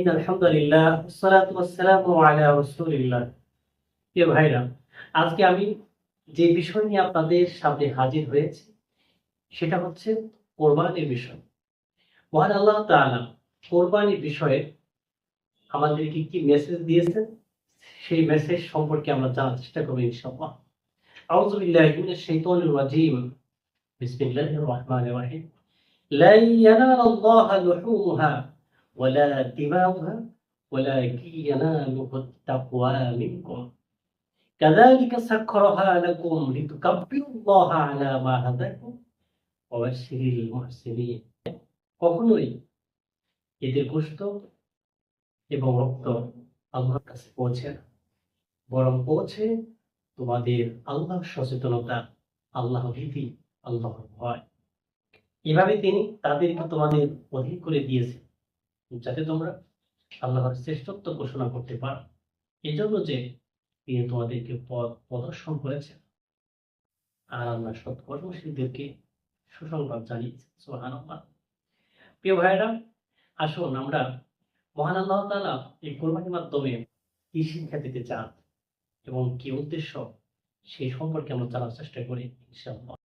In আলহামদুলিল্লাহ সালাতু ওয়াসসালামু আলা রাসূলিল্লাহ। প্রিয় ভাইরা, আজকে আমি যে বিষয় নিয়ে আপনাদের সামনে হাজির হয়েছি, সেটা হচ্ছে কোরবানির বিষয়। মহান আল্লাহ তাআলা কোরবানির বিষয়ে আমাদেরকে কি মেসেজ দিয়েছেন? সেই মেসেজ সম্পর্কে আমরা জানার চেষ্টা করব ইনশাআল্লাহ। আউযু বিল্লাহি মিনাশ শাইতানির রাজীম। বিসমিল্লাহির রহমানির রহিম। লা ইয়ানালাল্লাহা লুহুমুহা ولا دماؤها ولكن يناله التقوى منكم كذلك سخرها لكم لتكبروا الله على ما هداكم وبشر المحسنين কখনোই এদের গোস্ত এবং রক্ত আল্লাহর কাছে পৌঁছে না বরং পৌঁছে তোমাদের আল্লাহ সচেতনতা আল্লাহ ভীতি আল্লাহর ভয় এভাবে তিনি তাদেরকে তোমাদের অধীন করে দিয়েছে যাতে তোমরা আল্লাহর শ্রেষ্ঠত্ব ঘোষণা করতে পারো। এই জন্য যে তিনি তোমাদেরকে পথ প্রদর্শন করেছেন। আর আল্লাহ সৎকর্মশীলদেরকে সুসংবাদ জানিয়েছেন সোহান প্রিয় ভাইয়েরা, আসুন আমরা মহান আল্লাহ তাআলা এই কোরবানির মাধ্যমে কি শিক্ষা দিতে চান এবং কি উদ্দেশ্য, সেই সম্পর্কে আমরা জানার চেষ্টা করি, ইনশাআল্লাহ।